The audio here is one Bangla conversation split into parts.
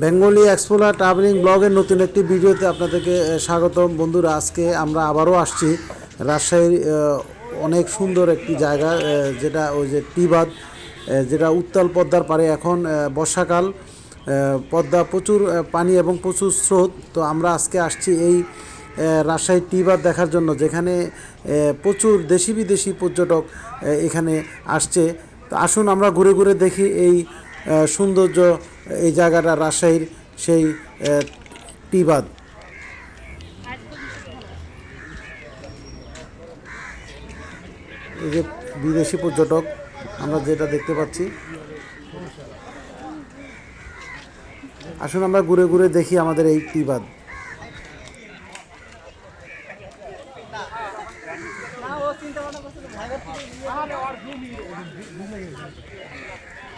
বেঙ্গলি এক্সপ্লোরার ট্রাভেলিং ব্লগের নতুন একটি ভিডিওতে আপনাদেরকে স্বাগতম। বন্ধুরা, আজকে আমরা আবারও আসছি রাজশাহীর অনেক সুন্দর একটি জায়গা যেটা ওই যে টিবাদ যেটা উত্তাল পদ্মার পারে এখন বর্ষাকাল পদ্মা প্রচুর পানি এবং প্রচুর স্রোত। তো আমরা আজকে আসছি এই রাজশাহী টিবাদ দেখার জন্য, যেখানে প্রচুর দেশি বিদেশি পর্যটক এখানে আসছে। তো আসুন আমরা ঘুরে ঘুরে দেখি এই সৌন্দর্য, এই জায়গাটা রাজশাহীর সেই টিবাদ। এই যে বিদেশি পর্যটক, আমরা যেটা দেখতে পাচ্ছি। আসুন আমরা ঘুরে ঘুরে দেখি আমাদের এই টিবাদ।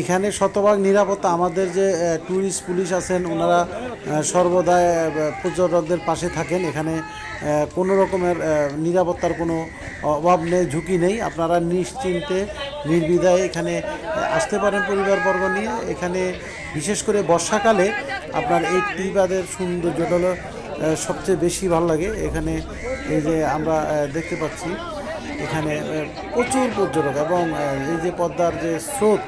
এখানে শতভাগ নিরাপত্তা আমাদের যে ট্যুরিস্ট পুলিশ আছেন ওনারা আহ, সর্বদাই পর্যটকদের পাশে থাকেন। এখানে কোনো রকমের নিরাপত্তার কোনো অভাব নেই ঝুঁকি নেই। আপনারা নিশ্চিন্তে নির্বিধায় এখানে আসতে পারেন পরিবারবর্গ নিয়ে। এখানে বিশেষ করে বর্ষাকালে আপনার এই টিবাদের সৌন্দর্যটা সবচেয়ে বেশি ভালো লাগে। এখানে এই যে আমরা দেখতে পাচ্ছি এখানে প্রচুর পর্যটক এবং এই যে পদ্মার যে স্রোত,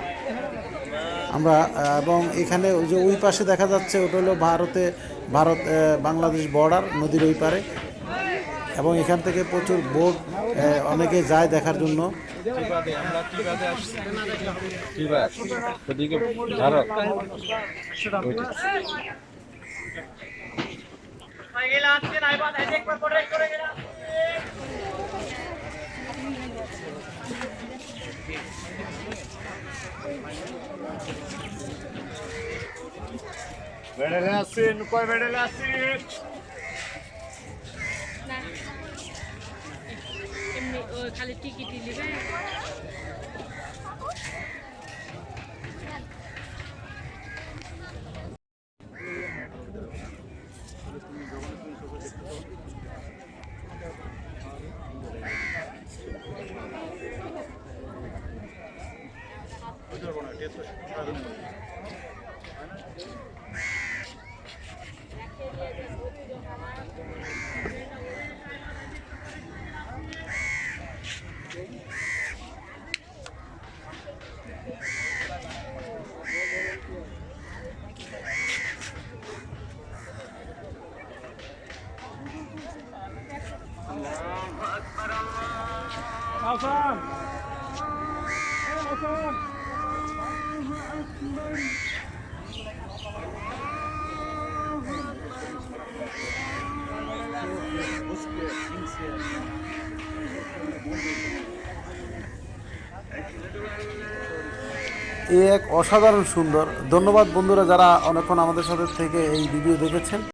আমরা এবং এখানে ওই যে ওই পাশে দেখা যাচ্ছে ওটা হলো ভারতে, ভারত বাংলাদেশ বর্ডার নদীর ওই পারে। এবং এখান থেকে প্রচুর বোট অনেকে যায় দেখার জন্য। বেড়েলে আসছেন কয় বেড়েলে আসছেন না এমনি ও Hasan! Hasan! এ এক অসাধারণ সুন্দর। ধন্যবাদ বন্ধুরা যারা অনেকক্ষণ আমাদের সাথে থেকে এই ভিডিও দেখেছেন।